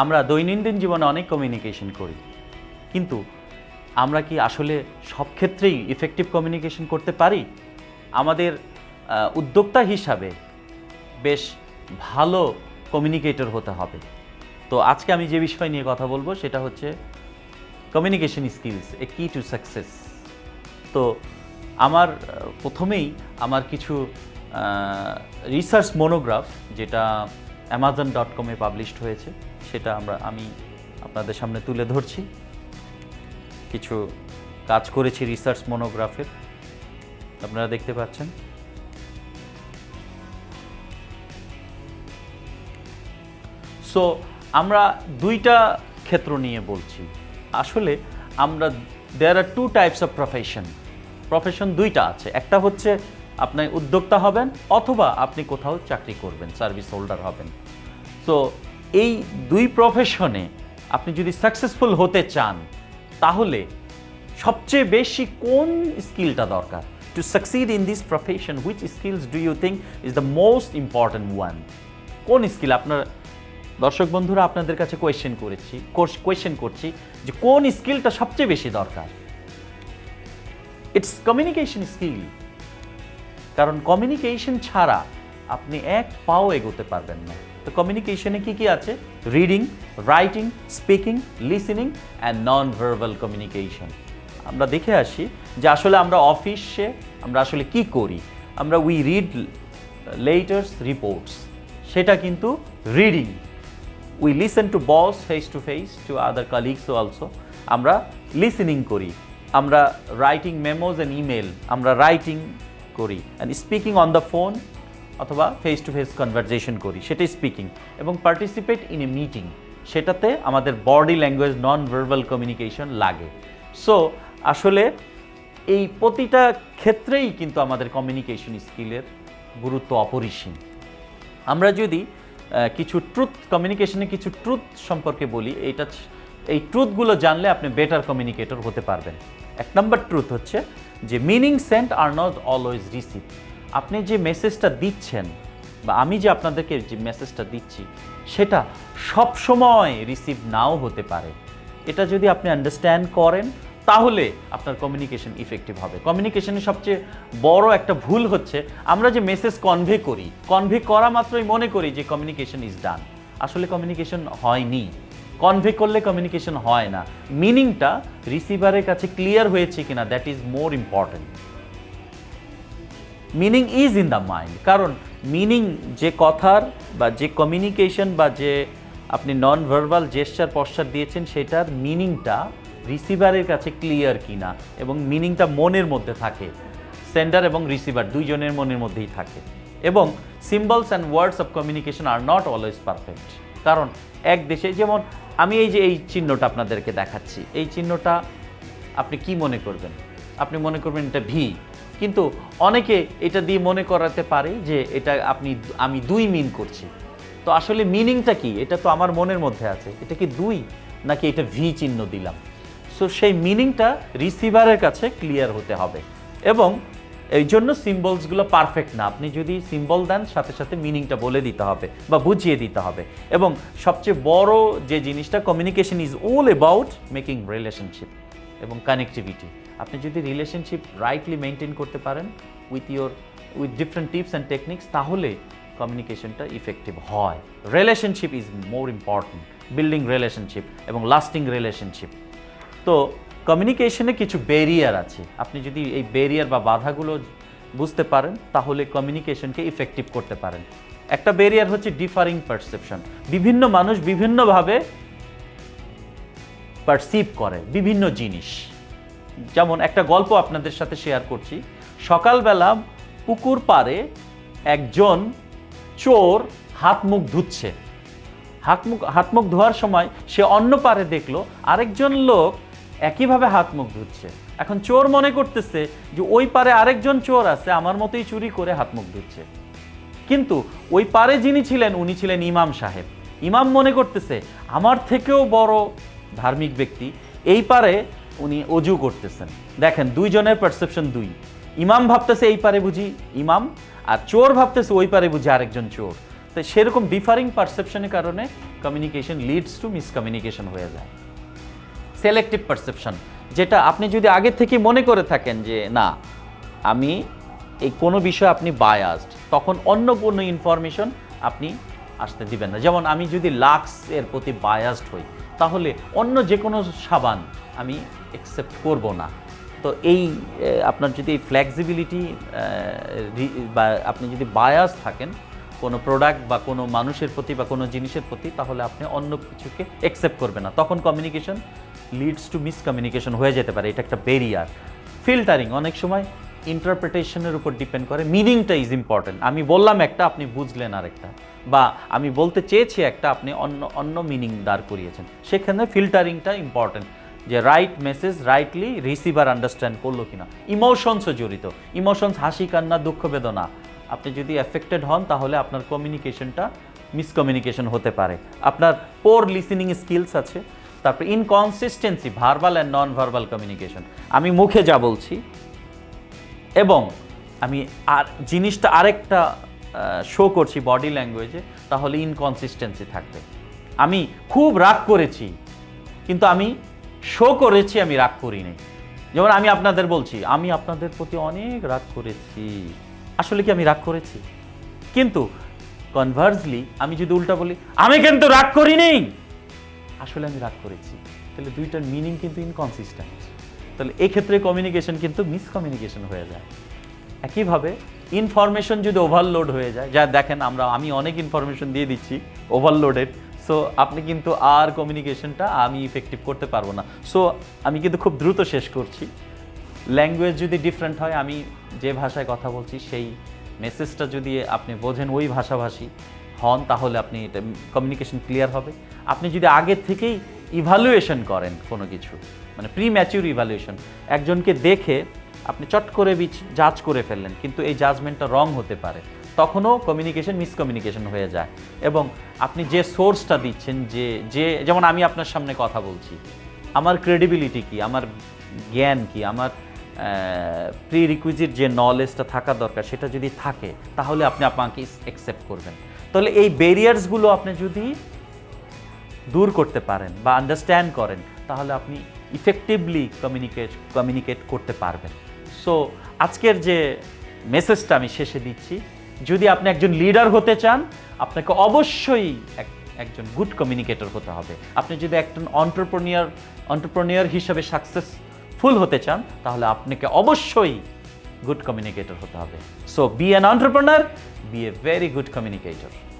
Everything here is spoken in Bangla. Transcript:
আমরা দৈনন্দিন জীবনে অনেক কমিউনিকেশন করি। কিন্তু আমরা কি আসলে সব ক্ষেত্রেই ইফেক্টিভ কমিউনিকেশন করতে পারি? আমাদের উদ্যোক্তা হিসাবে বেশ ভালো কমিউনিকেটর হতে হবে। তো আজকে আমি যে বিষয় নিয়ে কথা বলব সেটা হচ্ছে কমিউনিকেশন স্কিলস এ কি টু সাকসেস তো আমার প্রথমেই আমার কিছু রিসার্চ মনোগ্রাফ যেটা অ্যামাজন ডট কমে পাবলিশড হয়েছে। সেটা আমরা, আমি আপনাদের সামনে তুলে ধরছি। কিছু কাজ করেছি রিসার্চ মনোগ্রাফের আপনারা দেখতে পাচ্ছেন। সো আমরা দুইটা ক্ষেত্র নিয়ে বলছি। আসলে আমরা there are two types of profession profession দুইটা আছে। একটা হচ্ছে আপনি উদ্যোক্তা হবেন অথবা আপনি কোথাও চাকরি করবেন সার্ভিস হোল্ডার হবেন। সো এই দুই প্রফেশনে আপনি যদি সাকসেসফুল হতে চান, তাহলে সবচেয়ে বেশি কোন স্কিলটা দরকার? To succeed in this profession which skills do you think is the most important one কোন স্কিল আপনার, দর্শক বন্ধুরা, আপনাদের কাছে কোয়েশ্চেন করেছি কোয়েশ্চেন করছি যে কোন স্কিলটা সবচেয়ে বেশি দরকার? ইটস কমিউনিকেশন স্কিল কারণ কমিউনিকেশন ছাড়া আপনি এক পাও এগোতে পারবেন না। তো কমিউনিকেশনে কি কি আছে? Reading writing speaking listening and non verbal communication আমরা দেখে আসি যে আসলে আমরা অফিসে আমরা আসলে কি করি? আমরা উই রিড লেটার্স রিপোর্টস সেটা কিন্তু reading we listen to boss face to face to other colleagues also আমরা লিসেনিং করি। আমরা রাইটিং মেমোজ অ্যান্ড ইমেল আমরা রাইটিং করি and speaking on the phone অথবা ফেস টু ফেস কনভারজেশন করি, সেটাই স্পিকিং এবং পার্টিসিপেট ইন এ মিটিং সেটাতে আমাদের body language non verbal communication লাগে। সো আসলে এই প্রতিটা ক্ষেত্রেই কিন্তু আমাদের কমিউনিকেশন স্কিলের গুরুত্ব অপরিসীম। আমরা যদি কিছু ট্রুথ কমিউনিকেশনে কিছু ট্রুথ সম্পর্কে বলি এইটা ছ- এই ট্রুথগুলো জানলে আপনি বেটার কমিউনিকেটর হতে পারবেন। এক নম্বর ট্রুথ হচ্ছে যে meaning sent are not always receive আপনি যে মেসেজটা দিচ্ছেন বা আমি যে আপনাদেরকে যে মেসেজটা দিচ্ছি, সেটা সব সময় রিসিভ নাও হতে পারে। এটা যদি আপনি আন্ডারস্ট্যান্ড করেন, তাহলে আপনার কমিউনিকেশন ইফেক্টিভ হবে। কমিউনিকেশনের সবচেয়ে বড় একটা ভুল হচ্ছে, আমরা যে মেসেজ কনভে করি কনভে করা মাত্রই মনে করি যে কমিউনিকেশন ইজ ডান আসলে কমিউনিকেশন হয়নি। কনভে করলে কমিউনিকেশন হয় না। মিনিংটা রিসিভারের কাছে ক্লিয়ার হয়েছে কিনা that is more important meaning is in the mind কারণ মিনিং যে কথার বা যে কমিউনিকেশন বা যে আপনি নন ভার্বাল জেস্টার পশ্চার দিয়েছেন, সেটার মিনিংটা রিসিভারের কাছে ক্লিয়ার কিনা এবং মিনিংটা মনের মধ্যে থাকে। সেন্ডার এবং রিসিভার দুইজনের মনের মধ্যেই থাকে। এবং symbols and words of communication are not always perfect কারণ এক দেশে যেমন আমি এই যে এই চিহ্নটা আপনাদেরকে দেখাচ্ছি, এই চিহ্নটা আপনি কি মনে করবেন? আপনি মনে করবেন এটা ভি, কিন্তু অনেকে এটা দিয়ে মনে করাতে পারে যে এটা আপনি আমি দুই মিন করছি। তো আসলে মিনিংটা কি? এটা তো আমার মনের মধ্যে আছে। এটা কি দুই? নাকি এটা ভি চিহ্ন দিলাম? সো সেই মিনিংটা রিসিভারের কাছে ক্লিয়ার হতে হবে। এবং এই জন্য সিম্বলসগুলো পারফেক্ট না। আপনি যদি সিম্বল দেন, সাথে সাথে মিনিংটা বলে দিতে হবে বা বুঝিয়ে দিতে হবে। এবং সবচেয়ে বড় যে জিনিসটা communication is all about making relationship এবং কানেক্টিভিটি আপনি যদি রিলেশনশিপ রাইটলি মেনটেন করতে পারেন with your with different tips and techniques তাহলে কমিউনিকেশনটা ইফেক্টিভ হয়। Relationship is more important building relationship এবং লাস্টিং রিলেশনশিপ তো কমিউনিকেশনে কিছু ব্যারিয়ার আছে। আপনি যদি এই ব্যারিয়ার বা বাধাগুলো বুঝতে পারেন, তাহলে কমিউনিকেশনকে ইফেক্টিভ করতে পারেন। একটা ব্যারিয়ার হচ্ছে ডিফারিং পারসেপশন বিভিন্ন মানুষ বিভিন্নভাবে পারসিভ করে বিভিন্ন জিনিস। যেমন একটা গল্প আপনাদের সাথে শেয়ার করছি। সকালবেলা পুকুর পাড়ে একজন চোর হাত মুখ ধুচ্ছে। হাত মুখ হাত মুখ ধোয়ার সময় সে অন্য পারে দেখল, আরেকজন লোক একইভাবে হাত মুখ ধুচ্ছে। এখন চোর মনে করতেছে যে ওই পারে আরেকজন চোর আছে, আমার মতোই চুরি করে হাত মুখ ধুচ্ছে। কিন্তু ওই পারে যিনি ছিলেন, উনি ছিলেন ইমাম সাহেব। ইমাম মনে করতেছে, আমার থেকেও বড় ধার্মিক ব্যক্তি, এই পারে উনি অজু করতেছেন। দেখেন, দুইজনের পারসেপশন দুই। ইমাম ভাবতেছে, এই পারে বুঝি ইমাম, আর চোর ভাবতেছে, ওই পারে বুঝি আরেকজন চোর। তো সেরকম ডিফারিং পারসেপশনের কারণে কমিউনিকেশন লিডস টু মিসকমিউনিকেশন হয়ে যায়। সেলেক্টিভ পারসেপশন যেটা আপনি যদি আগে থেকে মনে করে থাকেন যে, না, আমি এই কোনো বিষয়ে আপনি বায়াসড তখন অন্য কোনো ইনফরমেশন আপনি আসতে দিবেন না। যেমন আমি যদি লাক্স এর প্রতি বায়াসড হই, তাহলে অন্য যে কোনো সাবান আমি অ্যাকসেপ্ট করব না। তো এই আপনার যদি এই ফ্লেক্সিবিলিটি বা আপনি যদি বায়াস থাকেন কোনো প্রোডাক্ট বা কোনো মানুষের প্রতি বা কোনো জিনিসের প্রতি, তাহলে আপনি অন্য কিছুকে অ্যাকসেপ্ট করবেন না। তখন কমিউনিকেশন লিডস টু মিসকমিউনিকেশন হয়ে যেতে পারে, এটা একটা বেরিয়ার ফিল্টারিং অনেক সময় ইন্টারপ্রিটেশনের উপর ডিপেন্ড করে মিনিংটা ইজ ইম্পর্টেন্ট আমি বললাম একটা, আপনি বুঝলেন আরেকটা। বা আমি বলতে চেয়েছি একটা, আপনি অন্য অন্য মিনিং দাঁড় করিয়েছেন। সেখানে ফিল্টারিংটা ইম্পর্টেন্ট যে right message rightly receiver understand করল কিনা। ইমোশনসও জড়িত। ইমোশনস হাসি, কান্না, দুঃখ, বেদনা। আপনি যদি এফেক্টেড হন, তাহলে আপনার কমিউনিকেশনটা মিসকমিউনিকেশন হতে পারে। আপনার পোর লিসেনিং স্কিলস আছে। তারপর inconsistency verbal and non verbal communication আমি মুখে যা বলছি এবং আমি আর জিনিসটা আরেকটা শো করছি বডি ল্যাঙ্গুয়েজে তাহলে ইনকনসিস্টেন্সি থাকবে। আমি খুব রাগ করেছি, কিন্তু আমি শো করেছি, আমি রাগ করিনি। যেমন আমি আপনাদের বলছি, আমি আপনাদের প্রতি অনেক রাগ করেছি। আসলে কি আমি রাগ করেছি? কিন্তু কনভার্সলি আমি যদি উল্টা বলি, আমি কিন্তু রাগ করিনি। আসলে আমি রাগ করেছি। তাহলে দুইটার মিনিং কিন্তু ইনকনসিস্টেন্ট তাহলে এক্ষেত্রে কমিউনিকেশন কিন্তু মিসকমিউনিকেশন হয়ে যায়। একইভাবে ইনফরমেশন যদি ওভারলোড হয়ে যায়, যা দেখেন আমরা, আমি অনেক ইনফরমেশন দিয়ে দিচ্ছি ওভারলোডেড সো আপনি কিন্তু আর কমিউনিকেশনটা আমি ইফেক্টিভ করতে পারব না। সো আমি কিন্তু খুব দ্রুত শেষ করছি। ল্যাঙ্গুয়েজ যদি ডিফারেন্ট হয়, আমি যে ভাষায় কথা বলছি, সেই মেসেজটা যদি আপনি বোঝেন ওই ভাষাভাষী হন, তাহলে আপনি এটা কমিউনিকেশন ক্লিয়ার হবে। আপনি যদি আগে থেকেই ইভালুয়েশন করেন কোনো কিছু মানে প্রি ম্যাচিউর ইভালুয়েশন একজনকে দেখে আপনি চট করে বিচ জাজ করে ফেললেন, কিন্তু এই জাজমেন্টটা রং হতে পারে, তখনও কমিউনিকেশন মিসকমিউনিকেশন হয়ে যায়। এবং আপনি যে সোর্সটা দিচ্ছেন, যে যে, যেমন আমি আপনার সামনে কথা বলছি, আমার ক্রেডিবিলিটি কি, আমার জ্ঞান কি, আমার প্রি রিকুইজিট যে নলেজটা থাকা দরকার, সেটা যদি থাকে, তাহলে আপনি আপনাকে অ্যাকসেপ্ট করবেন। তাহলে এই ব্যারিয়ার্সগুলো আপনি যদি দূর করতে পারেন বা আন্ডারস্ট্যান্ড করেন, তাহলে আপনি ইফেক্টিভলি কমিউনিকেট কমিউনিকেট করতে পারবেন। সো আজকের যে মেসেজটা আমি শেষে দিচ্ছি, যদি আপনি একজন লিডার হতে চান, আপনাকে অবশ্যই এক- একজন গুড কমিউনিকেটর হতে হবে। আপনি যদি একজন অন্টারপ্রনিয়ার অন্টারপ্রনিয়ার হিসাবে সাকসেসফুল হতে চান, তাহলে আপনাকে অবশ্যই গুড কমিউনিকেটর হতে হবে। So be an entrepreneur be a very good communicator